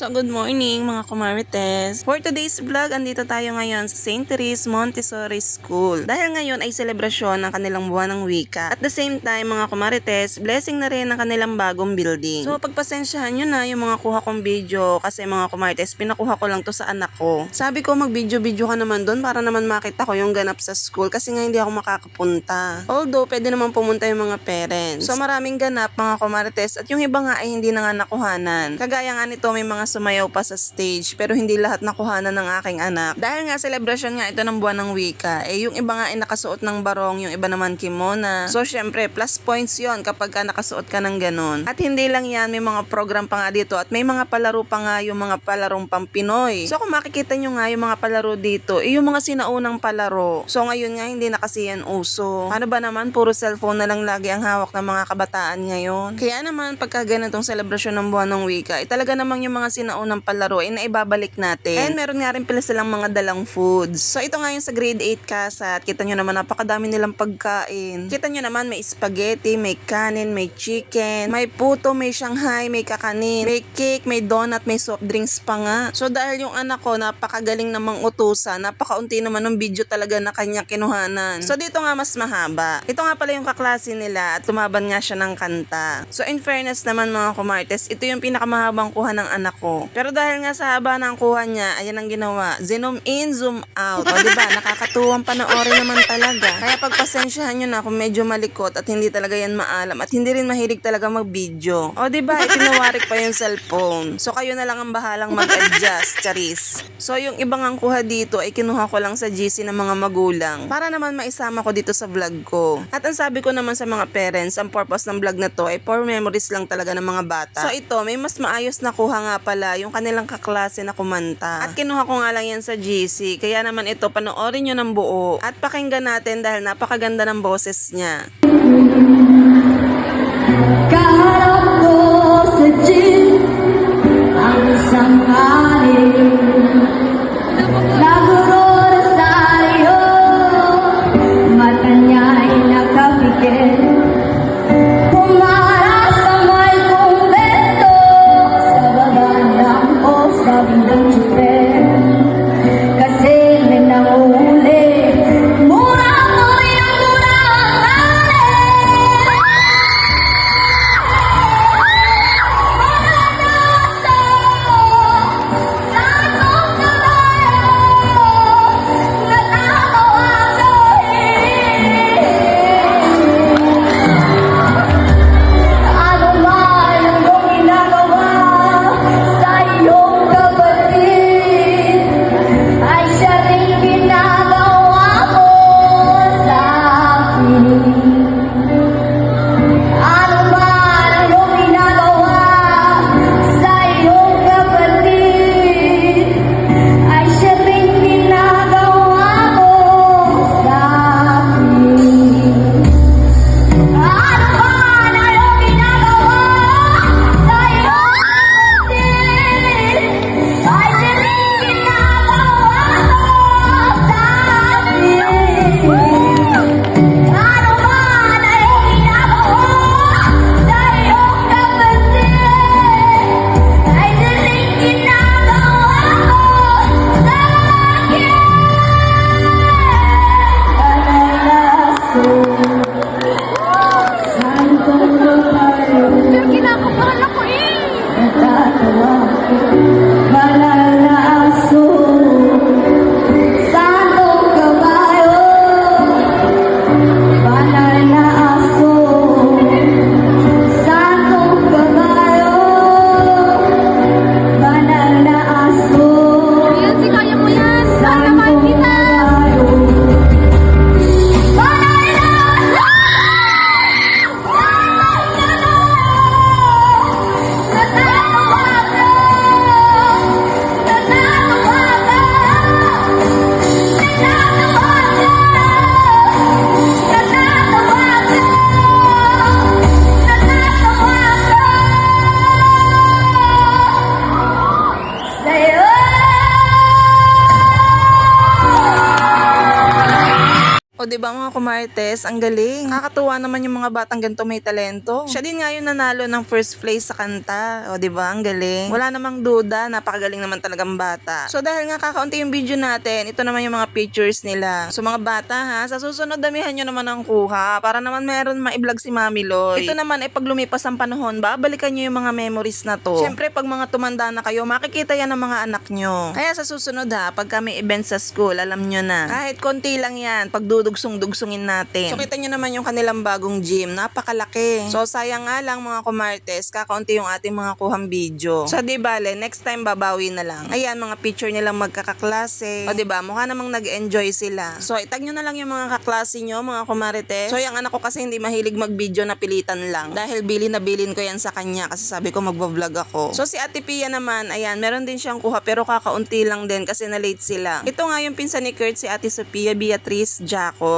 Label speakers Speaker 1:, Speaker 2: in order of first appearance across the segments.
Speaker 1: So, good morning mga kumarites. For today's vlog, andito tayo ngayon sa St. Therese Montessori School. Dahil ngayon ay selebrasyon ng kanilang buwan ng wika. At the same time, mga kumarites, blessing na rin ng kanilang bagong building. So, pagpasensyahan nyo na yung mga kuha kong video kasi mga kumarites, pinakuha ko lang to sa anak ko. Sabi ko, mag-video-video ka naman doon para naman makita ko yung ganap sa school kasi nga hindi ako makakapunta. Although, pwede naman pumunta yung mga parents. So, maraming ganap mga kumarites at yung iba nga ay hindi na nga nakuhanan. Kagaya nga nito, may mga sumayaw pa sa stage pero hindi lahat nakuhanan ng aking anak. Dahil nga celebration nga ito ng buwan ng wika, eh yung iba nga ay nakasuot ng barong, yung iba naman kimona. So syempre, plus points yon kapag ka nakasuot ka ng ganun. At hindi lang yan, may mga program pa nga dito at may mga palaro pa nga yung mga palarong pang Pinoy. So kung makikita nyo nga yung mga palaro dito, eh yung mga sinaunang palaro. So ngayon nga hindi na kasi yan uso. Ano ba naman, puro cellphone na lang lagi ang hawak ng mga kabataan ngayon. Kaya naman pagka ganitong celebration ng buwan ng wika, eh talaga namang yung mga sinaunang palaro ay naibabalik natin. And meron nga rin pala silang mga dalang foods. So ito nga yung sa grade 8 kasat. Kita nyo naman napakadami nilang pagkain. Kita nyo naman may spaghetti, may kanin, may chicken, may puto, may shanghai, may kakanin, may cake, may donut, may soft drinks pa nga. So dahil yung anak ko napakagaling namang utusan, napakaunti naman ng video talaga na kanya kinuhanan. So dito nga mas mahaba. Ito nga pala yung kaklase nila at tumaban nga siya ng kanta. So in fairness naman mga kumartes, ito yung pinakamahabang kuha ng anak ko. Pero dahil nga sa haba ng kuha niya, ayan ang ginawa. Zoom in, zoom out. O diba, nakakatuwang panoorin naman talaga. Kaya pagpasensyahan nyo na kung medyo malikot at hindi talaga yan maalam at hindi rin mahilig talaga mag-video. O diba, itinawarik pa yung cellphone. So kayo na lang ang bahalang mag-adjust, charis. So yung ibang ang kuha dito ay kinuha ko lang sa GC ng mga magulang para naman maisama ko dito sa vlog ko. At ang sabi ko naman sa mga parents, ang purpose ng vlog na to ay for memories lang talaga ng mga bata. So ito, may mas maayos na kuha nga pala yung kanilang kaklase na kumanta. At kinuha ko nga lang yan sa GC. Kaya naman ito, panoorin nyo ng buo. At pakinggan natin dahil napakaganda ng boses niya.
Speaker 2: Kaharap ko sa jeep ang isang alin Nagurora sa iyo Mata niya'y nakapikit
Speaker 1: ba mga kumartes, ang galing. Kakatuwa naman yung mga batang ganito may talento. Siya din nga yung nanalo ng first place sa kanta. O di ba, ang galing. Wala namang duda, napakagaling naman talagang bata. So dahil nga kakaunti yung video natin, ito naman yung mga pictures nila. So mga bata ha, sa susunod damihan nyo naman ang kuha para naman meron ma-vlog si Mami Loy. Ito naman ay pag lumipas ang panahon, babalikan nyo yung mga memories na to. Siyempre pag mga tumanda na kayo, makikita yan ng mga anak nyo. Kaya sa susunod ha, pag kami event sa school, alam nyo na. Kahit konti lang yan, pag dudugsong-dugsungin natin. So kita nyo naman yung kanilang bagong gym, napakalaki. So sayang nga lang mga kumartes, kakaunti yung ating mga kuhang video. So di bale, next time babawi na lang. Ayan, mga picture nilang magkakaklase. O di ba, mukha namang nag-enjoy sila. So itag nyo na lang yung mga kaklase nyo, mga kumarites. So yung anak ko kasi hindi mahilig mag-video na pilitan lang. Dahil bilin na bilin ko yan sa kanya kasi sabi ko magbablog ako. So si Ate Pia naman, ayan, meron din siyang kuha pero kakaunti lang din kasi na-late sila. Ito nga yung pinsan ni Kurt, si Ate Sophia Beatrice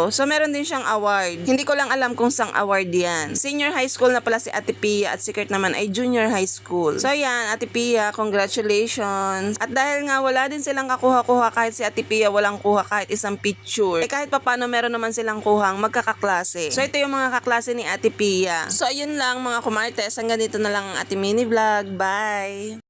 Speaker 1: So meron din siyang award. Hindi ko lang alam kung sang award yan. Senior high school na pala si Ate Pia at si Kurt naman ay junior high school. So yan, Ate Pia, congratulations. At dahil nga wala din silang kakuha-kuha kahit si Ate Pia walang kuha kahit isang picture. Eh kahit papano meron naman silang kuhang magkakaklase. So ito yung mga kaklase ni Ate Pia. So ayun lang mga kumartes, hanggang dito na lang ang ating mini vlog. Bye!